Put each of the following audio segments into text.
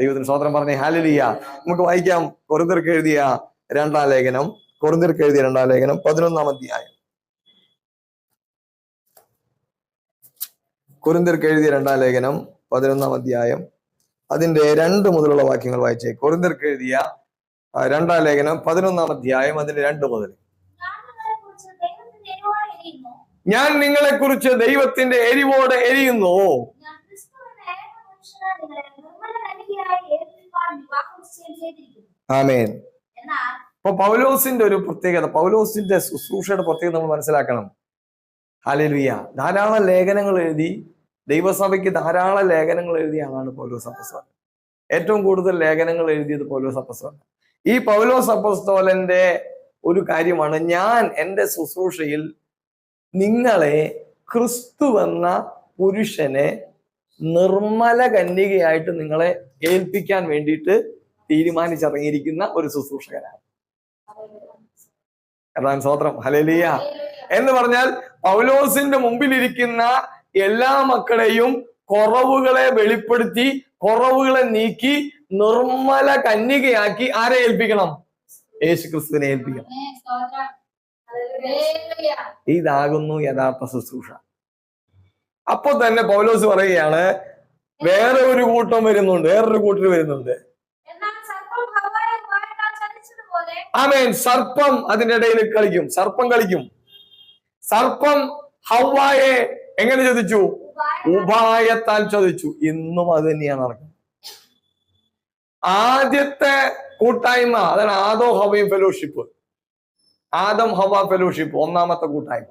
ദൈവത്തിന് സ്വതന്ത്രം പറഞ്ഞേ ഹാലലിയ നമുക്ക് വായിക്കാം. കൊറിന്തർക്ക് എഴുതിയ രണ്ടാം ലേഖനം. കൊറിന്തർക്ക് എഴുതിയ രണ്ടാം ലേഖനം പതിനൊന്നാം അധ്യായം. കൊറിന്തർക്ക് എഴുതിയ രണ്ടാം ലേഖനം പതിനൊന്നാം അധ്യായം. അതിന്റെ രണ്ട് മുതലുള്ള വാക്യങ്ങൾ വായിച്ചേ. കൊറിന്തർക്ക് എഴുതിയ രണ്ടാം ലേഖനം പതിനൊന്നാം അധ്യായം അതിന്റെ രണ്ട് മുതൽ. ഞാൻ നിങ്ങളെ കുറിച്ച് ദൈവത്തിന്റെ എരിവോടെ എരിയുന്നു എരിയുന്നു ഞാൻ ക്രിസ്തുവിന്റെ ഏക പുരുഷനായി നിങ്ങളെ നിർമ്മല കന്യകയായി ഏൽപ്പിപ്പാൻ വിവാഹം നിശ്ചയം ചെയ്തിരിക്കുന്നു ആമേൻ. അപ്പൊ പൗലോസിന്റെ ഒരു പ്രത്യേകത പൗലോസിന്റെ ശുശ്രൂഷയുടെ പ്രത്യേകത നമ്മൾ മനസ്സിലാക്കണം. ഹാലലുയ്യ ധാരാളം ലേഖനങ്ങൾ എഴുതി ദൈവസഭയ്ക്ക് ധാരാളം ലേഖനങ്ങൾ എഴുതിയ ആളാണ് പൗലോസ് അപ്പസ്തോലൻ. ഏറ്റവും കൂടുതൽ ലേഖനങ്ങൾ എഴുതിയത് പൗലോസ് അപ്പസ്തോലൻ. ഈ പൗലോസ് അപ്പസ്തോലന്റെ ഒരു കാര്യമാണ് ഞാൻ എന്റെ ശുശ്രൂഷയിൽ നിങ്ങളെ ക്രിസ്തു എന്ന പുരുഷനെ നിർമ്മല കന്യകയായിട്ട് നിങ്ങളെ ഏൽപ്പിക്കാൻ വേണ്ടിയിട്ട് തീരുമാനിച്ചിറങ്ങിയിരിക്കുന്ന ഒരു ശുശ്രൂഷകനാണ്. കർത്താൻ സ്വോത്രം ഹലലിയ എന്ന് പറഞ്ഞാൽ പൗലോസിന്റെ മുമ്പിലിരിക്കുന്ന എല്ലാ മക്കളെയും കുറവുകളെ വെളിപ്പെടുത്തി കുറവുകളെ നീക്കി നിർമ്മല കന്യകയാക്കി ആരെ ഏൽപ്പിക്കണം? യേശു ക്രിസ്തുവിനെ ഏൽപ്പിക്കണം. ഇതാകുന്നു യഥാർത്ഥ ശുശ്രൂഷ. അപ്പൊ തന്നെ പൗലോസ് പറയുകയാണ് വേറെ ഒരു കൂട്ടം വരുന്നുണ്ട് വേറൊരു കൂട്ടർ വരുന്നുണ്ട്. ആമേൻ. സർപ്പം അതിന്റെ ഇടയിൽ കളിക്കും. സർപ്പം കളിക്കും. സർപ്പം ഹവായെ എങ്ങനെ ചോദിച്ചു ഉപായം ഉപായത്താൽ ചോദിച്ചു ഇന്നും അത് തന്നെയാണ് നടക്കുന്നത്. ആദ്യത്തെ കൂട്ടായ്മ അതാണ് ആദോ ഹവയും ഫെലോഷിപ്പ്. ആദം ഹവ ഫെലോഷിപ്പ് ഒന്നാമത്തെ കൂട്ടായ്മ.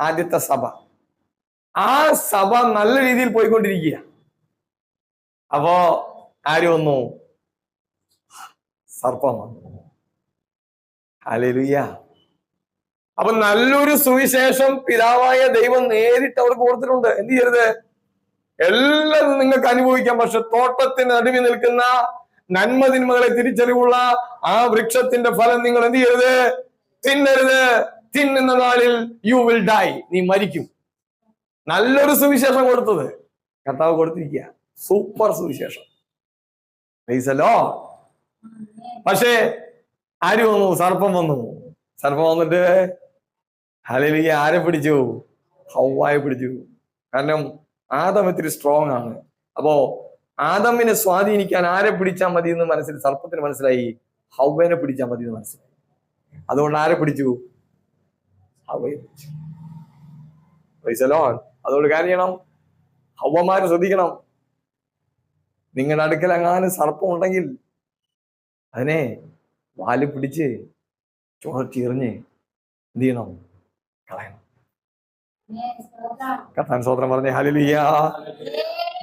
ആദ്യത്തെ സഭ. ആ സഭ നല്ല രീതിയിൽ പോയിക്കൊണ്ടിരിക്കുക അപ്പോ ആര് വന്നു? സർപ്പം വന്നു. അലലുയ്യ അപ്പൊ നല്ലൊരു സുവിശേഷം പിതാവായ ദൈവം നേരിട്ട് അവർക്ക് കൊടുത്തിട്ടുണ്ട്. എന്ത് ചെയ്യരുത്? എല്ലാം നിങ്ങൾക്ക് അനുഭവിക്കാം. പക്ഷെ തോട്ടത്തിന് നടുവിൽ നിൽക്കുന്ന നന്മ തിന്മകളെ തിരിച്ചറിവുള്ള ആ വൃക്ഷത്തിന്റെ ഫലം നിങ്ങൾ എന്ത് ചെയ്യരുത്? തിന്നരുത്. തിന്നുന്ന നാളിൽ യു വിൽ ഡൈ നീ മരിക്കും. നല്ലൊരു സുവിശേഷം കൊടുത്തത്. കർത്താവ് കൊടുത്തിരിക്കുക. സൂപ്പർ സുവിശേഷം. Lord. പക്ഷേ ആര് വന്നു? സർപ്പം വന്നു. സർപ്പം വന്നിട്ട് ഹലലിയ ആരെ പിടിച്ചു? ഹൗവായ പിടിച്ചു. കാരണം ആദം ഇത്തിരി സ്ട്രോങ് ആണ്. അപ്പോ ആദമിനെ സ്വാധീനിക്കാൻ ആരെ പിടിച്ചാൽ മതി എന്ന് മനസ്സിൽ സർപ്പത്തിന് മനസ്സിലായി. ഹൗവനെ പിടിച്ചാൽ മതി എന്ന് മനസ്സിലായി. അതുകൊണ്ട് ആരെ പിടിച്ചു? ഹൗവയെ പിടിച്ചു. അതുകൊണ്ട് കാര്യം ചെയ്യണം. ഹൗവമാര് ശ്രദ്ധിക്കണം. നിങ്ങളുടെ അടുക്കൽ അങ്ങാനും സർപ്പം ഉണ്ടെങ്കിൽ അതിനെ വാൽ പിടിച്ച് ചുഴച്ചീറിഞ്ഞ് എന്ത് ചെയ്യണം? കളയണം. കത്താൻ സ്വോത്രം പറഞ്ഞ. ഹലിയ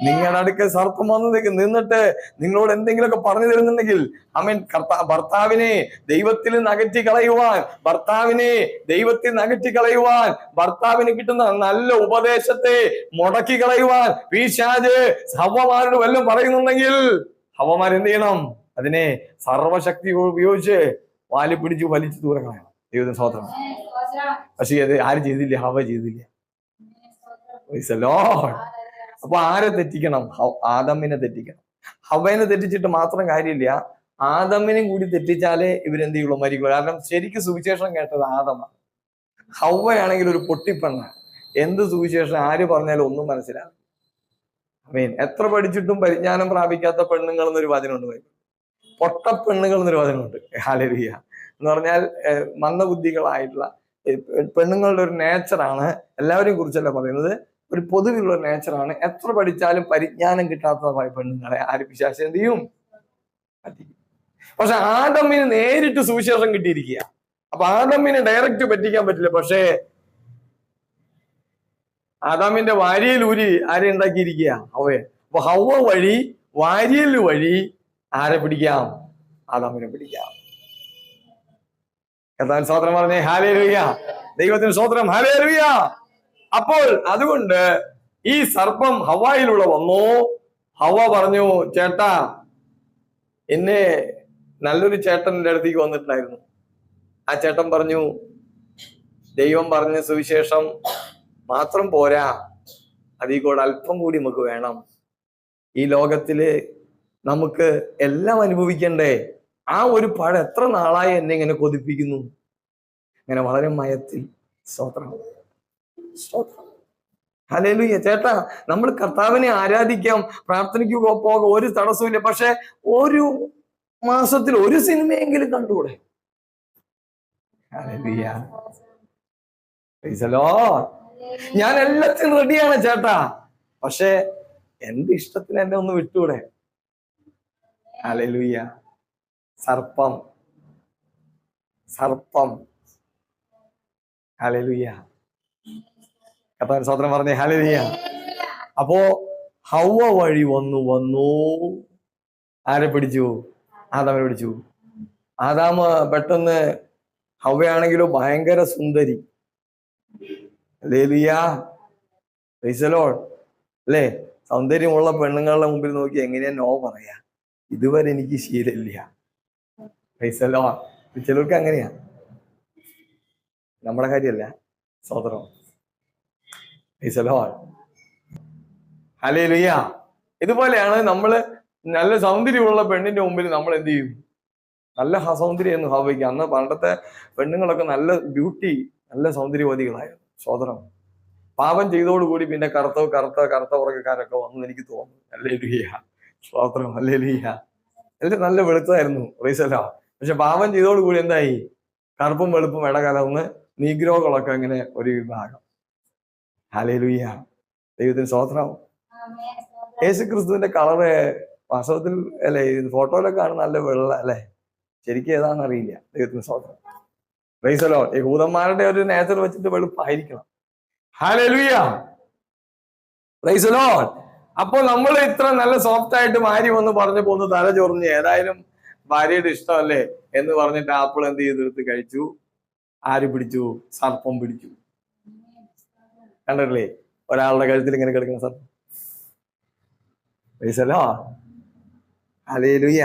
നിങ്ങളുടെ അടുക്കൽ സർപ്പം വന്ന് നിന്നിട്ട് നിങ്ങളോട് എന്തെങ്കിലുമൊക്കെ പറഞ്ഞു തരുന്നുണ്ടെങ്കിൽ അമീൻ കർത്താ ഭർത്താവിനെ ദൈവത്തിൽ നിന്ന് അകറ്റി കളയുവാൻ ഭർത്താവിനെ ദൈവത്തിൽ നിന്ന് അകറ്റി കളയുവാൻ ഭർത്താവിന് കിട്ടുന്ന നല്ല ഉപദേശത്തെ മുടക്കി കളയുവാൻ പീശാജ് ഹവമാരോട് വല്ലതും പറയുന്നുണ്ടെങ്കിൽ ഹവമാർ എന്ത് ചെയ്യണം? അതിനെ സർവശക്തി ഉപയോഗിച്ച് വാലി പിടിച്ച് വലിച്ചു ദൂരെ കളയണം. ദൈവത്തിന് സ്വത്രം പക്ഷേ അത് ആരും ചെയ്തില്ല ഹവ ചെയ്തില്ല. അപ്പൊ ആരെ തെറ്റിക്കണം? ആദമിനെ തെറ്റിക്കണം. ഹവനെ തെറ്റിച്ചിട്ട് മാത്രം കാര്യമില്ല. ആദമിനെയും കൂടി തെറ്റിച്ചാലേ ഇവരെന്ത് ചെയ്യുള്ളൂ മരിക്കുള്ളൂ കാരണം ശരിക്കും സുവിശേഷം കേട്ടത് ആദമാണ്. ഹവയാണെങ്കിൽ ഒരു പൊട്ടിപ്പെണ്ണ എന്ത് സുവിശേഷം? ആര് പറഞ്ഞാലും ഒന്നും മനസ്സിലാവും മീൻ എത്ര പഠിച്ചിട്ടും പരിജ്ഞാനം പ്രാപിക്കാത്ത പെണ്ണുങ്ങൾ എന്നൊരു വചനമുണ്ട് ബൈബിളിൽ. പൊട്ട പെണ്ണുങ്ങൾ എന്നൊരു വചനമുണ്ട്. ഹാലരിയ എന്ന് പറഞ്ഞാൽ മന്ദബുദ്ധികളായിട്ടുള്ള പെണ്ണുങ്ങളുടെ ഒരു നേച്ചറാണ് എല്ലാവരെയും കുറിച്ചല്ല പറയുന്നത്. ഒരു പൊതുവിലുള്ള നേച്ചറാണ് എത്ര പഠിച്ചാലും പരിജ്ഞാനം കിട്ടാത്ത പെണ്ണുങ്ങളെ ആര് പിശാശ എന്ത് ചെയ്യും? പക്ഷെ ആദമിന് നേരിട്ട് സുവിശേഷം കിട്ടിയിരിക്കുക. അപ്പൊ ആദമിനെ ഡയറക്റ്റ് പറ്റിക്കാൻ പറ്റില്ല. പക്ഷേ ആദാമിന്റെ വാരിയൽ ഊരി ആരെ ഉണ്ടാക്കിയിരിക്കുക? അവയെ. അപ്പൊ ഹവ വഴി വാരിയൽ വഴി ആരെ പിടിക്കാം? ആദാമിനെ പിടിക്കാം. കഥാൻ സ്വോത്രം പറഞ്ഞേ. ഹാലേ ദൈവത്തിന് സ്വോത്രം ഹാലേ അപ്പോൾ അതുകൊണ്ട് ഈ സർപ്പം ഹവായിലൂടെ വന്നു. ഹവ പറഞ്ഞു ചേട്ടാ എന്നെ നല്ലൊരു ചേട്ടന്റെ അടുത്തേക്ക് വന്നിട്ടുണ്ടായിരുന്നു. ആ ചേട്ടൻ പറഞ്ഞു ദൈവം പറഞ്ഞ സുവിശേഷം മാത്രം പോരാ. അതിൽ കൂടെ അല്പം കൂടി നമുക്ക് വേണം. ഈ ലോകത്തിൽ നമുക്ക് എല്ലാം അനുഭവിക്കണ്ടേ. ആ ഒരു പഴം എത്ര നാളായി എന്നെ ഇങ്ങനെ കൊതിപ്പിക്കുന്നു? അങ്ങനെ വളരെ മയത്തിൽ സ്തോത്രം. സ്തോത്രം. ഹല്ലേലൂയ. ചേട്ടാ നമ്മൾ കർത്താവിനെ ആരാധിക്കാം പ്രാർത്ഥനയ്ക്ക് പോകാം ഒരു തടസ്സമില്ല പക്ഷെ ഒരു മാസത്തിൽ ഒരു സിനിമയെങ്കിലും കണ്ടുകൂടെ. ഞാൻ എല്ലാത്തിനും റെഡിയാണ് ചേട്ടാ. പക്ഷെ എന്റെ ഇഷ്ടത്തിന് എന്നെ ഒന്ന് വിട്ടൂടെ അലലുയ്യ സർപ്പം. സർപ്പം. ഹല്ലേലൂയ. കർത്താവിന് സ്വത്രം പറഞ്ഞേ ഹല്ലേലൂയ. അപ്പോ ഹൗവ വഴി വന്നു വന്നു. ആരെ പിടിച്ചു? ആദാമിനെ പിടിച്ചു. ആദാമ പെട്ടെന്ന് ഹവയാണെങ്കിലോ ഭയങ്കര സുന്ദരി. ലേലിയ അല്ലേ? സൗന്ദര്യമുള്ള പെണ്ണുങ്ങളുടെ മുമ്പിൽ നോക്കി എങ്ങനെയാ നോ പറയാ? ഇതുവരെ എനിക്ക് ശീലമില്ല. ചിലർക്ക് അങ്ങനെയാ. നമ്മുടെ കാര്യമല്ല. സ്വതന്ത്രം ഹലേ ലുയ്യ ഇതുപോലെയാണ് നമ്മൾ നല്ല സൗന്ദര്യമുള്ള പെണ്ണിന്റെ മുമ്പിൽ നമ്മൾ എന്ത് ചെയ്യും? നല്ല സൗന്ദര്യം എന്ന് ഭാവിക്കുക അന്ന് പണ്ടത്തെ പെണ്ണുങ്ങളൊക്കെ നല്ല ബ്യൂട്ടി നല്ല സൗന്ദര്യവതികളായിരുന്നു. സോദരം പാപം ചെയ്തോടുകൂടി പിന്നെ കറുത്ത കറുത്ത കറുത്ത ഉറക്കക്കാരൊക്കെ വന്നു എനിക്ക് തോന്നുന്നു. അല്ലേ ലുയ്യ സ്തോത്രം അല്ലേ ലുയ്യ എല്ലാം നല്ല വെളുത്തായിരുന്നു റീസല പക്ഷെ പാപം ചെയ്തോടുകൂടി എന്തായി? കറുപ്പും വെളുപ്പും ഇടകലർന്ന് നീഗ്രോകളൊക്കെ അങ്ങനെ ഒരു വിഭാഗം. ഹലേ ലുയ്യ ദൈവത്തിന് സ്വാത്രം യേശു ക്രിസ്തുവിന്റെ കളറ് വാസ്തവത്തിൽ അല്ലെ ഫോട്ടോയിലൊക്കെ കാണുന്ന നല്ല വെള്ള അല്ലെ? ശരിക്കും ഏതാണെന്ന് അറിയില്ല ദൈവത്തിന് സ്വാത്രം റൈസലോ യഹൂദന്മാരുടെ ഒരു നേച്ചർ വെച്ചിട്ട് വെളുപ്പായിരിക്കണം. ഹാലലുയ റൈസലോ അപ്പോൾ നമ്മൾ ഇത്ര നല്ല സോഫ്റ്റ് ആയിട്ട് മാരി വന്ന് പറഞ്ഞു പോകുന്ന തല ചൊറിഞ്ഞ് ഏതായാലും ഭാര്യയുടെ ഇഷ്ടമല്ലേ എന്ന് പറഞ്ഞിട്ട് ആപ്പിൾ എന്ത് ചെയ്തെടുത്ത് കഴിച്ചു? ആര് പിടിച്ചു? സർപ്പം പിടിച്ചു. കണ്ടിട്ടില്ലേ? ഒരാളുടെ കഴുത്തിൽ ഇങ്ങനെ കിടക്കുന്ന സർ. റൈസലോ ഹലേലുയ്യ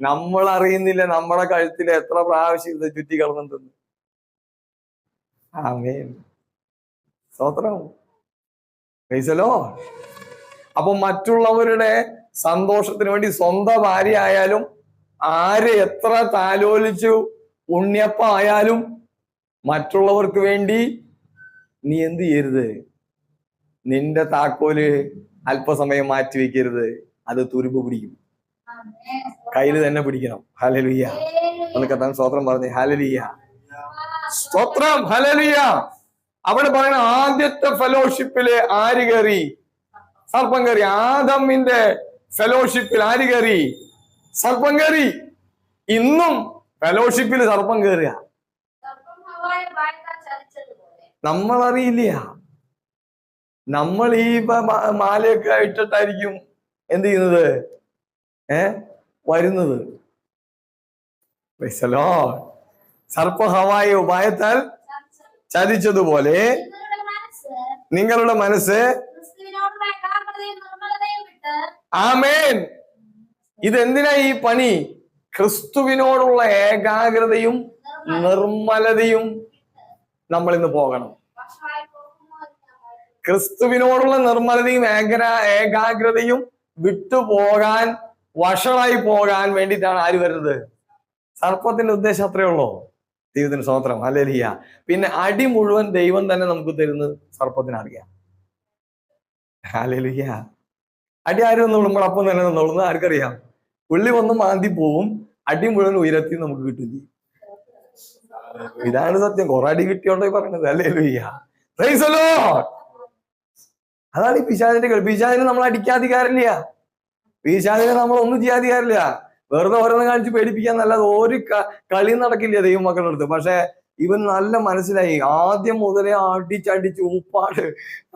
നമ്മൾ അറിയുന്നില്ല നമ്മുടെ കഴുത്തിൽ എത്ര പ്രാവശ്യം ഇത് ചുറ്റി കിടന്നിട്ടുണ്ട് ആമേൻ സ്തോത്രം. പൈസലോ അപ്പൊ മറ്റുള്ളവരുടെ സന്തോഷത്തിന് വേണ്ടി സ്വന്തം ഭാര്യ ആയാലും ആര് എത്ര താലോലിച്ചു ഉണ്ണിയപ്പ ആയാലും മറ്റുള്ളവർക്ക് വേണ്ടി നീ എന്ത് ചെയ്യരുത്? നിന്റെ താക്കോൽ അല്പസമയം മാറ്റി വെക്കരുത്. അത് തുരുമ്പ് പിടിക്കും. കയ്യിൽ തന്നെ പിടിക്കണം. ഹലലുയ്യ ഒന്ന് കത്താൻ സ്തോത്രം പറഞ്ഞു. ഹലലിയ സ്തോത്രം. ഹലലിയ അവിടെ പറയുന്ന ആദ്യത്തെ ഫെലോഷിപ്പിൽ ആര് കയറി? സർപ്പം കയറി. ആദമിന്റെ ഫെലോഷിപ്പിൽ ആര് കയറി? സർപ്പം കയറി. ഇന്നും ഫെലോഷിപ്പിൽ സർപ്പം കയറുക. നമ്മൾ അറിയില്ല നമ്മൾ ഈ മാലയൊക്കെ ഇട്ടിട്ടായിരിക്കും എന്ത് ചെയ്യുന്നത്? ഏ? വരുന്നത്. സർപ്പഹവായ ഉപായത്താൽ ചതിച്ചതുപോലെ നിങ്ങളുടെ മനസ്സ് ആമേൻ. ഇതെന്തിനാ ഈ പണി? ക്രിസ്തുവിനോടുള്ള ഏകാഗ്രതയും നിർമ്മലതയും നമ്മൾ ഇന്ന് പോകണം. ക്രിസ്തുവിനോടുള്ള നിർമ്മലതയും ഏകര ഏകാഗ്രതയും വിട്ടുപോകാൻ വഷളായി പോകാൻ വേണ്ടിയിട്ടാണ് ആര് വരുന്നത്? സർപ്പത്തിന്റെ ഉദ്ദേശം അത്രേ ഉള്ളൂ? ദൈവത്തിന് സ്വതന്ത്രം അല്ലേലിയ പിന്നെ അടി മുഴുവൻ ദൈവം തന്നെ നമുക്ക് തരുന്നത് സർപ്പത്തിന് അറിയാം അല്ലേലിയ അടി ആരും ഒന്നും അപ്പം തന്നെ നിന്നോളുന്നത് ആർക്കറിയാം? പുള്ളി വന്ന് മാന്തി പോവും. അടി മുഴുവൻ ഉയരത്തി നമുക്ക് കിട്ടും ചെയ്യും. ഇതാണ് സത്യം. കുറെ അടി കിട്ടിയോണ്ടോ പറഞ്ഞത്. the Lord. അതാണ് ഈ പിശാദിന്റെ കളി പിശാദിനെ നമ്മൾ അടിക്കാധികാരമില്ല പിശാദിനെ നമ്മൾ ഒന്നും ചെയ്യാധികാരമില്ല വെറുതെ ഓരോന്ന് കാണിച്ച് പേടിപ്പിക്കാൻ നല്ലത് ഒരു കളിയും കളി നടക്കില്ല ദൈവം മക്കളുടെ അടുത്ത് പക്ഷെ ഇവൻ നല്ല മനസ്സിലായി. ആദ്യം മുതലേ അടിച്ചടിച്ച് ഉപ്പാട്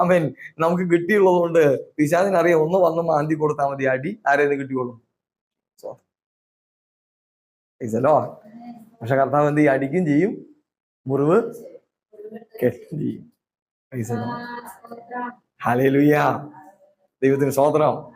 അവൻ നമുക്ക് കിട്ടിയുള്ളത് കൊണ്ട് പിശാചിനറിയാം ഒന്ന് വന്ന് മാന്തി കൊടുത്താൽ മതി. അടി ആരേന്ന് കിട്ടിയോളും So, praise എ ലോഡ് പക്ഷെ കർത്താവ് എന്ത് ചെയ്യും? അടിക്കും ചെയ്യും. മുറിവ് കെട്ടും ചെയ്യും. ഹലേ ലുയ്യ ദൈവത്തിന് സ്തോത്രം.